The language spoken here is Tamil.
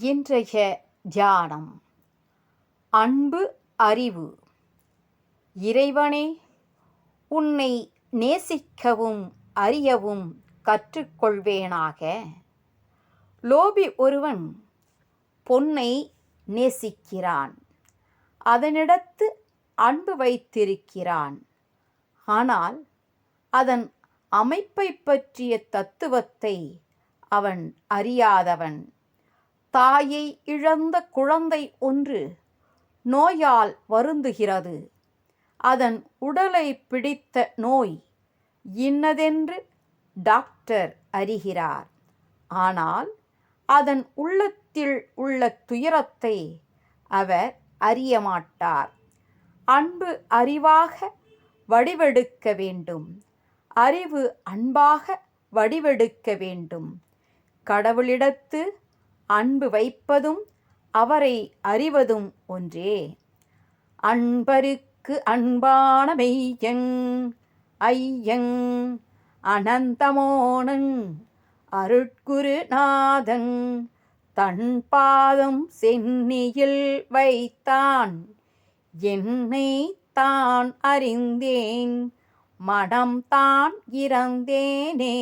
இன்றைய தியானம். அன்பு அறிவு. இறைவனே உன்னை நேசிக்கவும் அறியவும் கற்றுக்கொள்வேனாக. லோபி ஒருவன் பொன்னை நேசிக்கிறான். அதனிடத்து அன்பு வைத்திருக்கிறான். ஆனால் அதன் அமைப்பை பற்றிய தத்துவத்தை அவன் அறியாதவன். தாயை இழந்த குழந்தை ஒன்று நோயால் வருந்துகிறது. அதன் உடலை பிடித்த நோய் இன்னதென்று டாக்டர் அறிகிறார். ஆனால் அதன் உள்ளத்தில் உள்ள துயரத்தை அவர் அறியமாட்டார் அன்பு அறிவாக வடிவெடுக்க வேண்டும். அறிவு அன்பாக வடிவெடுக்க வேண்டும். கடவுளிடத்து அன்பு வைப்பதும் அவரை அறிவதும் ஒன்றே. அன்பருக்கு அன்பான மெய்யங் ஐயங் அனந்தமோனங் அருட்குருநாதன் தன் பாதம் சென்னியில் வைத்தான். என்னை தான் அறிந்தேன் மனம் தான் இறந்தேனே.